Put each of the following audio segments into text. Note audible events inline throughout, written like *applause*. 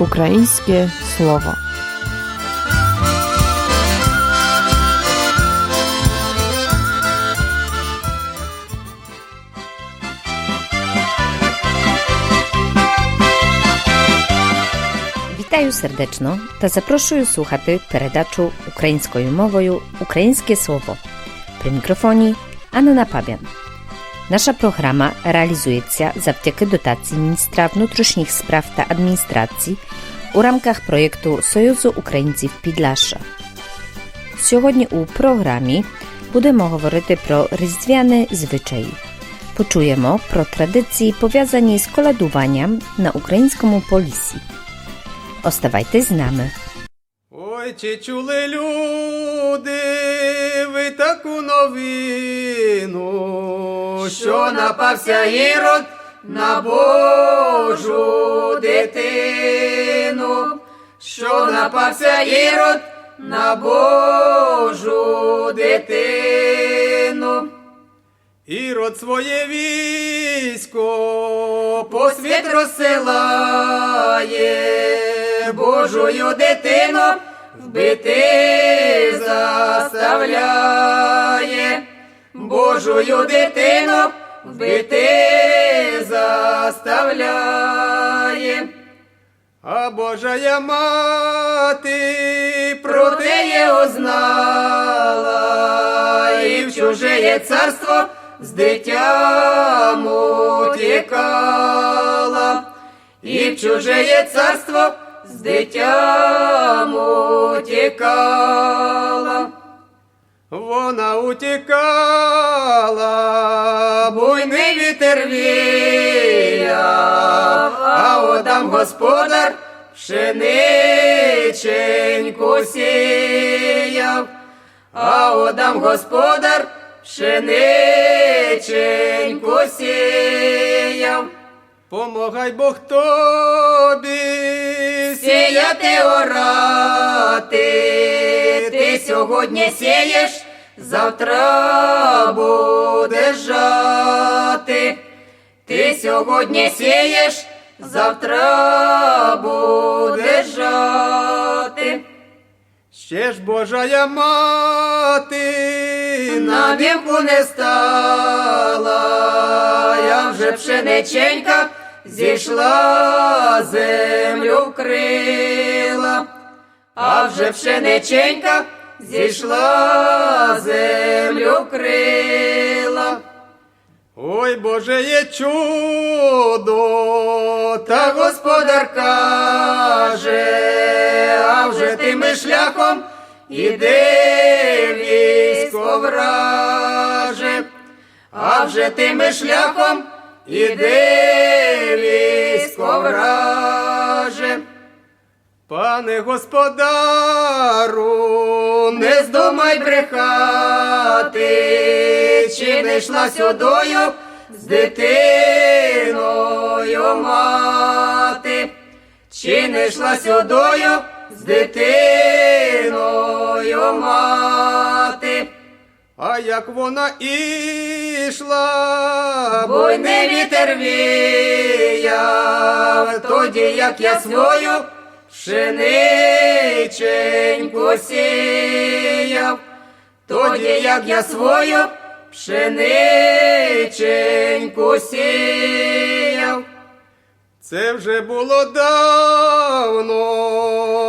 Українське слово. Вітаю сердечно та запрошую слухати передачу українською мовою Українське слово. При мікрофоні Анна Напабян. Наша програма реалізується завдяки дотації міністра внутрішніх справ та адміністрації у рамках проєкту Союзу українців Підлаша. Сьогодні у програмі будемо говорити про різдвяні звичаї. Почуємо про традиції пов'язані з колядуванням на українському полісі. Оставайтесь з нами. Ой, чи чули люди, ви таку новину, що напався Ірод на Божу дитину, що напався Ірод на Божу дитину. Ірод своє військо по світ розсилає, Божою дитину вбити заставляє, Божою дитину. Вбити заставляє. А Божая мати проти його знала, і в чуже царство з дитям утікала, і в чуже царство з дитям утікала. Вона утікала, буйний вітер віяв, а отам господар пшениченьку сіяв, а отам господар пшениченьку сіяв. Помагай Бог тобі сіяти орати, ти сьогодні сієш, завтра будеш жати. Ти сьогодні сієш, завтра будеш жати. Ще ж Божая мати на вівку не стала, я вже пшениченька зійшла, землю вкрила, а вже пшениченька зійшла, землю вкрила. Ой, Боже є чудо, та господар каже, а вже тими шляхом іде військо враже, а вже тими шляхом іде військо враже. Пане господару, не здумай брехати, чи не йшла сюдою з дитиною мати, чи не йшла сюдою з дитиною мати. А як вона ішла, буйний вітер віяв, тоді як я свою пшениченьку сіяв, тоді як я свою пшениченьку сіяв. Це вже було давно,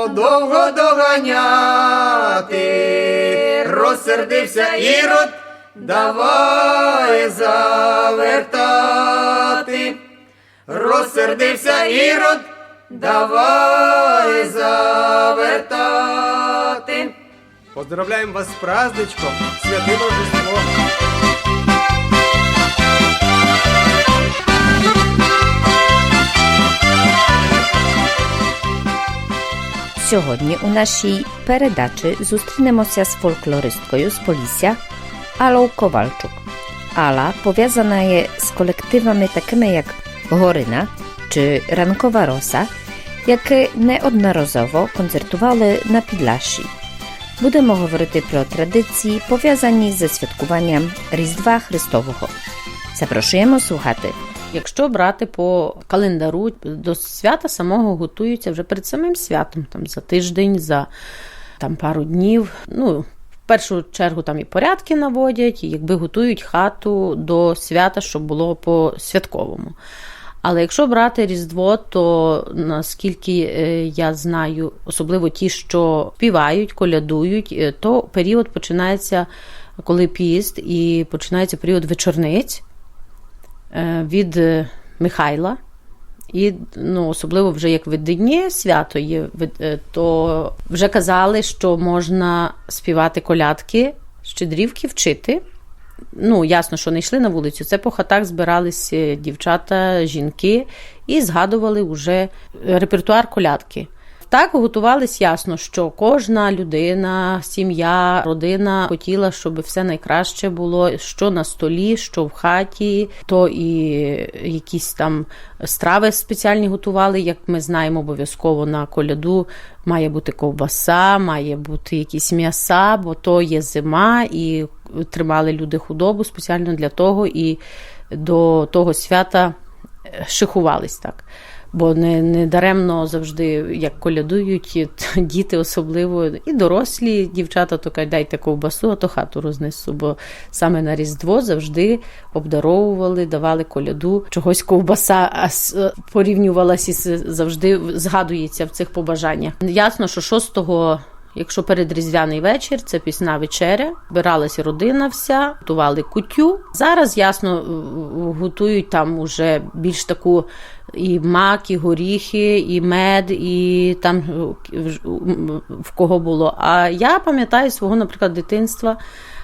довго доганяти, розсердився ірод, давай завертати, розсердився ірод, давай завертати. Поздравляємо вас з праздничком, святим Рождеством. Сьогодні у нашій передачі зустрінемося з фольклористкою з Полісся Аллą Ковальчук. Ala powiązana jest z kolektywami takimi jak Goryna czy Rankowa Rosa, jakie неодноразово koncertowali na Підлаші. Будемо говорити про традиції, пов'язані зі святкуванням Різдва Христового. Запрошуємо слухати. Якщо брати по календару, до свята самого готуються вже перед самим святом, там за тиждень, за там пару днів. Ну, в першу чергу там і порядки наводять, і якби готують хату до свята, щоб було по святковому. Але якщо брати Різдво, то наскільки е, я знаю, особливо ті, що співають, колядують, е, то період починається, коли піст, і починається період вечорниць від е, Михайла. І ну, особливо вже як видіння свято є, е, то вже казали, що можна співати колядки, щедрівки вчити. Ну, ясно, що не йшли на вулицю. Це по хатах збиралися дівчата, жінки і згадували вже репертуар колядки. Так готувались ясно, що кожна людина, сім'я, родина хотіла, щоб все найкраще було, що на столі, що в хаті, то і якісь там страви спеціальні готували. Як ми знаємо, обов'язково на коляду має бути ковбаса, має бути якісь м'яса, бо то є зима, і тримали люди худобу спеціально для того, і до того свята шикувались так. Бо не, не даремно завжди, як колядують, діти особливо, і дорослі дівчата то кажуть, дайте ковбасу, а то хату рознесу. Бо саме на Різдво завжди обдаровували, давали коляду. Чогось ковбаса с- порівнювалася і завжди згадується в цих побажаннях. Ясно, що 6 Якщо передріздвяний вечір, це пісна вечеря, збиралася родина вся, готували кутю. Зараз ясно е, готують там уже більш таку і мак, і горіхи, і мед, і там е, в- кого було. А я пам'ятаю свого, наприклад, дитинства.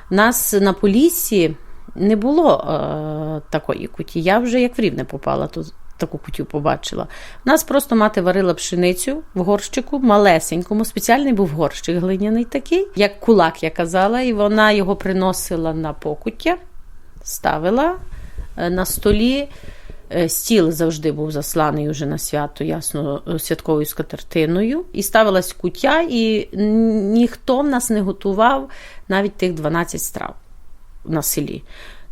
Нас на Поліссі не було е, такої куті. Я вже як в рівне попала, то таку кутю побачила. Нас просто мати варила пшеницю в горщику, малесенькому, спеціальний був горщик глиняний такий, як кулак, я казала, і вона його приносила на покуття, ставила е, на столі. Е, Стіл завжди був засланий уже на свято, ясно, е, святковою скатертиною. І ставилась куття, і ніхто в нас не готував навіть тих 12 страв на селі.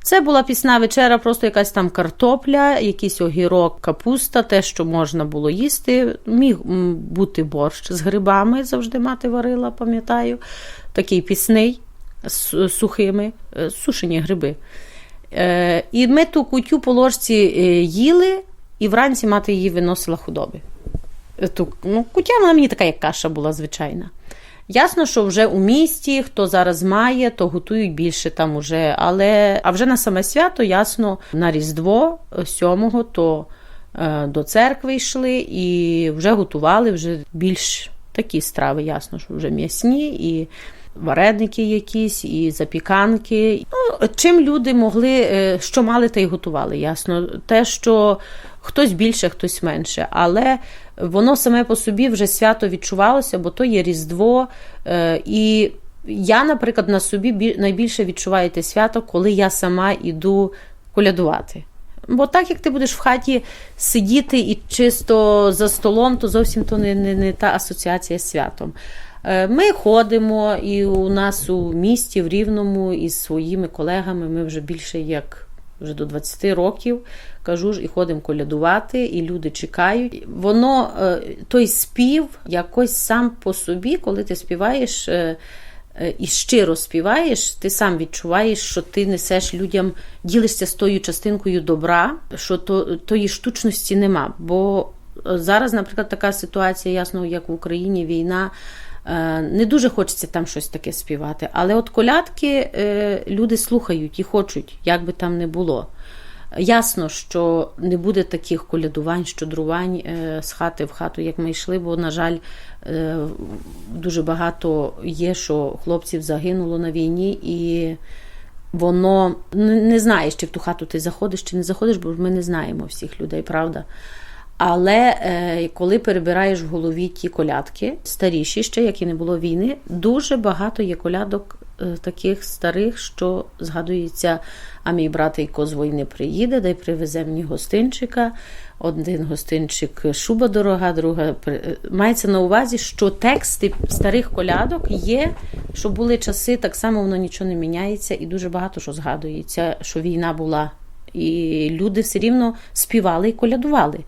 Це була пісна вечера, просто якась там картопля, якийсь огірок, капуста, те, що можна було їсти. Міг бути борщ з грибами, завжди мати варила, пам'ятаю. Такий пісний з сухими, е, сушені гриби. Е, І ми ту кутю по ложці е, їли, і вранці мати її виносила худоби. Е, Ту, ну, кутя вона мені така, як каша була звичайна. Ясно, що вже у місті, хто зараз має, то готують більше там уже. Але а вже на саме свято, ясно, на Різдво е, 7 то е, до церкви йшли і вже готували вже більш такі страви, ясно, що вже м'ясні і вареники якісь, і запіканки. Ну, чим люди могли, е, що мали, те й готували. Ясно, те, що хтось більше, хтось менше. Але воно саме по собі вже свято відчувалося, бо то є Різдво. е, І я, наприклад, на собі найбільше відчуваю те свято, коли я сама іду колядувати. Бо так як ти будеш в хаті сидіти і чисто за столом, то зовсім то не, не, не та асоціація з святом. Е, Ми ходимо, і у нас у місті, в Рівному, із своїми колегами, ми вже більше як вже до 20 років, кажу ж, і ходимо колядувати, і люди чекають. Воно, е, той спів, якось сам по собі, коли ти співаєш. е, І щиро співаєш, ти сам відчуваєш, що ти несеш людям, ділишся з тою частинкою добра, що то, тої штучності нема. Бо зараз, наприклад, така ситуація, ясно, як в Україні війна, не дуже хочеться там щось таке співати. Але от колядки е, люди слухають і хочуть, як би там не було. Ясно, що не буде таких колядувань, щедрувань е, з хати в хату, як ми йшли, бо, на жаль, е, дуже багато є, що хлопців загинуло на війні, і воно не знаєш, чи в ту хату ти заходиш, чи не заходиш, бо ми не знаємо всіх людей, правда. Але е, коли перебираєш в голові ті колядки, старіші ще, як і не було війни, дуже багато є колядок е, таких старих, що згадується, а мій братейко з війни приїде, дай привезе мені гостинчика. Один гостинчик шуба дорога, друга е, мається на увазі, що тексти старих колядок є, що були часи, так само воно нічого не міняється, і дуже багато що згадується, що війна була і люди все рівно співали і колядували.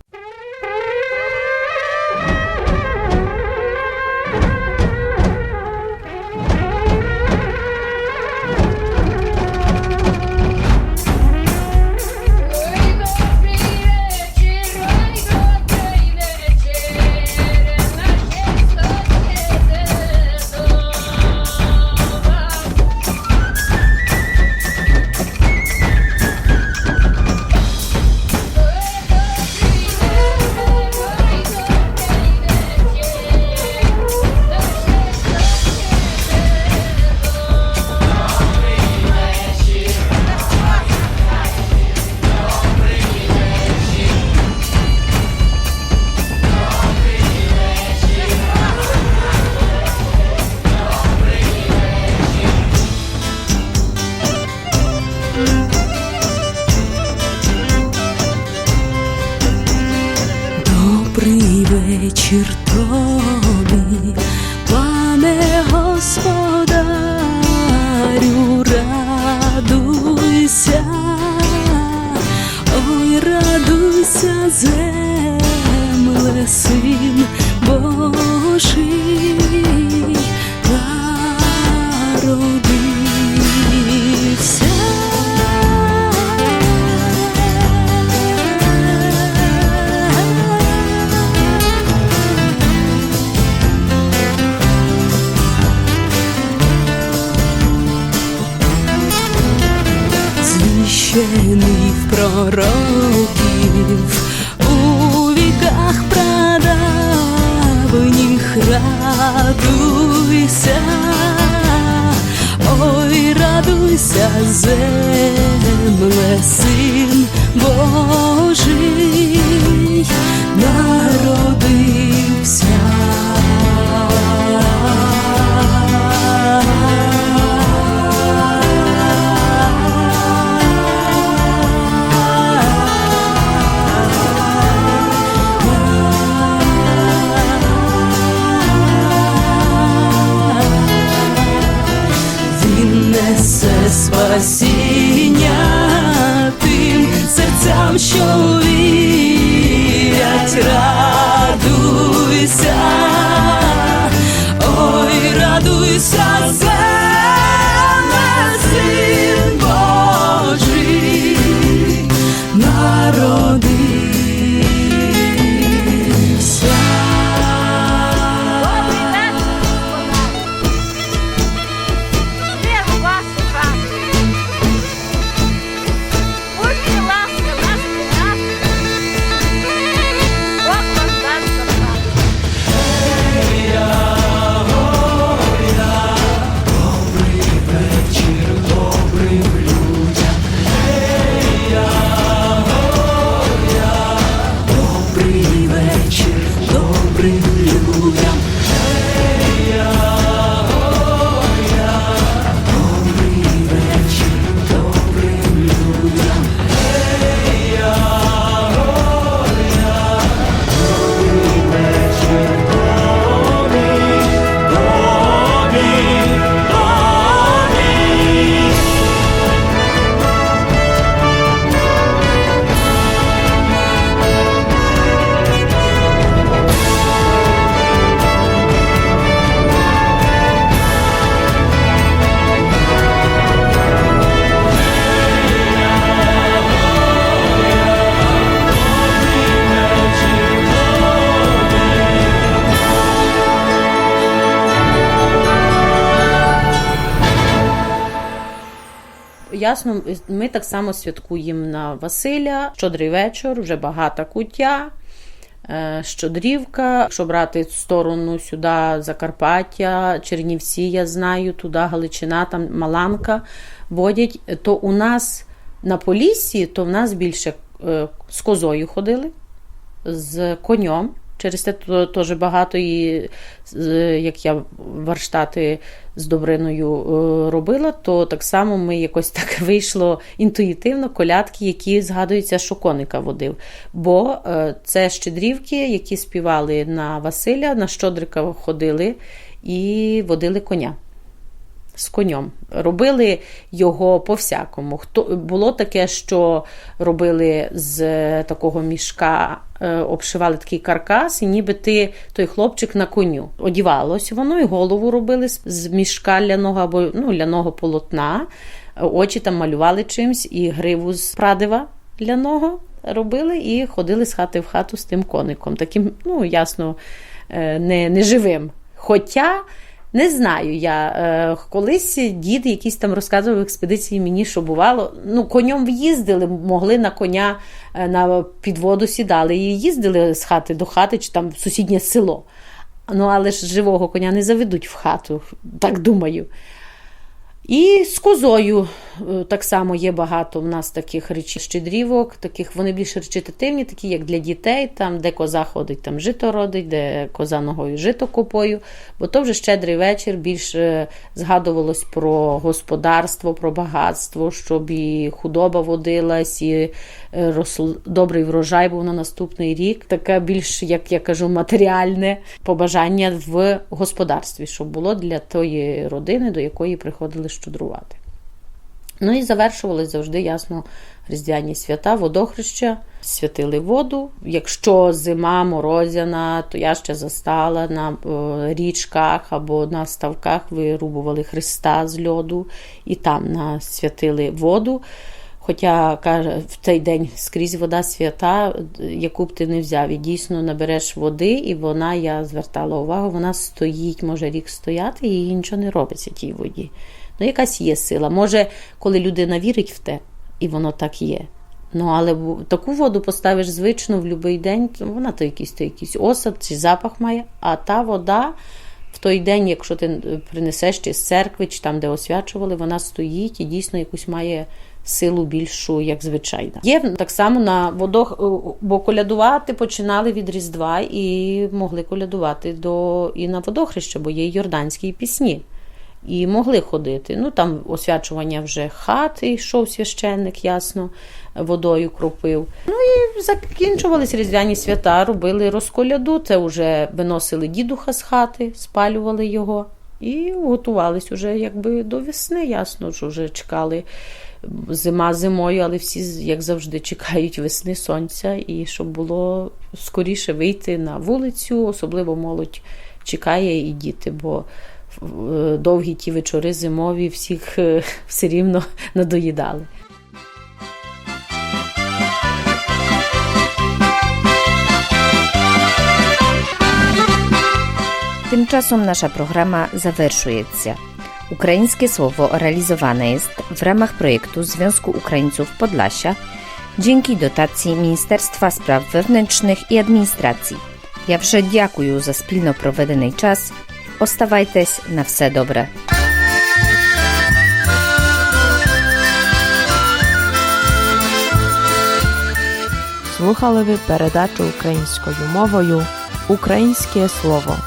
Радуйся, ой, радуйся, земле, син Божий народився. Ясно, ми так само святкуємо на Василя, щодрий вечір, вже багата куття. е, Щодрівка, якщо брати сторону сюди Закарпаття, Чернівці, я знаю, туди Галичина, там Маланка водять, то у нас на Поліссі, то в нас більше е, з козою ходили, з конем. Через те теж багато і як я варштати з Добриною е, робила, то так само ми якось так *laughs* вийшло інтуїтивно колядки, які згадуються, що коника водив. Бо е, це щедрівки, які співали на Василя, на Щодрика ходили і водили коня. З конем. Робили його по-всякому. Хто було таке, що робили з такого мішка, е, обшивали такий каркас, і ніби ти той хлопчик на коню. Одівалось воно, і голову робили з- з мішка ляного або ну, ляного полотна. Очі там малювали чимсь, і гриву з прадива ляного робили і ходили з хати в хату з тим коником. Таким, ну ясно, е, не, не живим. Хоча. Не знаю я. Е, колись дід якийсь там розказував в експедиції мені, що бувало. Ну, конем їздили, могли на коня е, на підводу сідали і їздили з хати до хати чи там в сусіднє село. Ну, але ж живого коня не заведуть в хату, так думаю. І з козою е, так само є багато в нас таких речі щедрівок, таких вони більш речитативні, такі як для дітей, там, де коза ходить, там жито родить, де коза ногою жито копою. Бо то вже щедрий вечір більше згадувалось про господарство, про багатство, щоб і худоба водилась, і е, росл... добрий врожай був на наступний рік. Таке більш, як я кажу, матеріальне побажання в господарстві, щоб було для тої родини, до якої приходили щедрувати. Ну і завершувались завжди ясно різдвяні свята, водохреща, святили воду. Якщо зима морозяна, то я ще застала на е, річках або на ставках вирубували Христа з льоду і там насвятили воду. Хоча каже, в цей день скрізь вода свята, яку б ти не взяв, і дійсно набереш води, і вона, я звертала увагу, вона стоїть, може рік стояти, і їй нічого не робиться тій воді. Ну, якась є сила. Може, коли людина вірить в те, і воно так є. Ну, але таку воду поставиш звично в будь-який день, вона то якийсь, то якийсь осад чи запах має, а та вода. В той день, якщо ти принесеш чи з церкви, чи там, де освячували, вона стоїть і дійсно якусь має силу більшу, як звичайна. Є так само на водох, е, бо колядувати починали від Різдва і могли колядувати до і на водохреща, бо є й йорданські пісні. І могли ходити. Ну там освячування вже хати йшов священник, ясно, водою кропив. Ну і закінчувались різдвяні свята, робили розколяду. Це вже виносили дідуха з хати, спалювали його і готувались уже якби до весни. Ясно, що вже чекали зима зимою, але всі, як завжди, чекають весни сонця, і щоб було скоріше вийти на вулицю, особливо молодь чекає і діти, бо довгі ті вечори зимові всіх е, все рівно надоїдали. Tymczasem nasza programa zawerszujecie. Ukraińskie słowo realizowane jest w ramach projektu Związku Ukraińców Podlasia dzięki dotacji Ministerstwa Spraw Wewnętrznych i Administracji. Ja вже дякую за спільно проведений час. Оставайтесь на все добре. Слухали ви передачу українською мовою Українське слово.